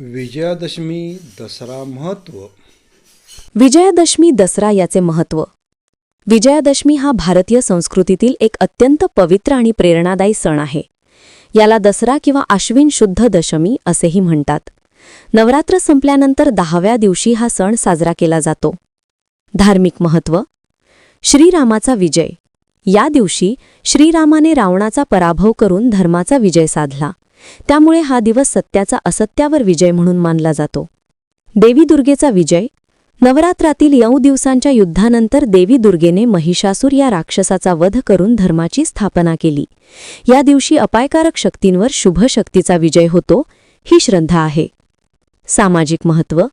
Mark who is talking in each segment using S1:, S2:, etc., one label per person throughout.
S1: विजयादशमी दसरा महत्त्व.
S2: विजयादशमी दसरा याचे महत्त्व विजयादशमी हा भारतीय संस्कृतीतील एक अत्यंत पवित्र आणि प्रेरणादायी सण आहे. याला दसरा किंवा आश्विन शुद्ध दशमी असेही म्हणतात. नवरात्र संपल्यानंतर दहाव्या दिवशी हा सण साजरा केला जातो. धार्मिक महत्त्व श्रीरामाचा विजय. या दिवशी श्रीरामाने रावणाचा पराभव करून धर्माचा विजय साधला. त्यामुळे हा दिवस सत्याचा असत्यावर विजय म्हणून मानला जातो. देवी दुर्गेचा विजय. नवरात्रातील यऊ दिवसांच्या युद्धानंतर देवी दुर्गेने महिषासूर या राक्षसाचा वध करून धर्माची स्थापना केली. या दिवशी अपायकारक शक्तींवर शुभ शक्तीचा विजय होतो ही श्रद्धा आहे. सामाजिक महत्त्व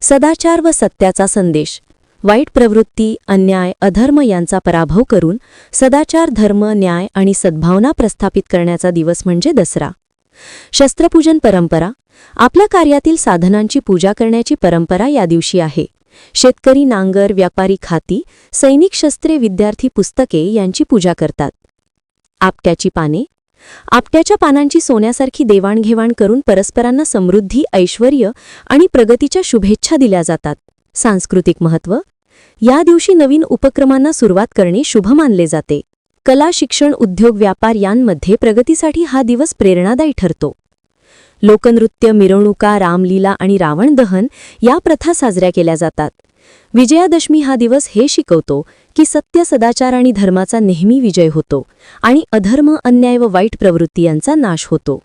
S2: सदाचार व सत्याचा संदेश. वाईट प्रवृत्ती अन्याय अधर्म यांचा पराभव करून सदाचार धर्म न्याय आणि सद्भावना प्रस्थापित करण्याचा दिवस म्हणजे दसरा. शस्त्रपूजन परंपरा आपल्या कार्यातील साधनांची पूजा करण्याची परंपरा या दिवशी आहे. शेतकरी नांगर व्यापारी खाती सैनिक शस्त्रे विद्यार्थी पुस्तके यांची पूजा करतात. आपट्याची पाने आपट्याच्या पानांची सोन्यासारखी देवाणघेवाण करून परस्परांना समृद्धी ऐश्वर आणि प्रगतीच्या शुभेच्छा दिल्या जातात. सांस्कृतिक महत्त्व या दिवशी नवीन उपक्रमांना सुरुवात करणे शुभ मानले जाते. कला शिक्षण उद्योग व्यापार यांमध्ये प्रगतीसाठी हा दिवस प्रेरणादायी ठरतो. लोकनृत्य मिरवणुका रामलीला आणि रावण दहन या प्रथा साजऱ्या केल्या जातात. विजयादशमी हा दिवस हे शिकवतो की सत्य सदाचार आणि धर्माचा नेहमी विजय होतो आणि अधर्म अन्याय व वाईट प्रवृत्ती यांचा नाश होतो.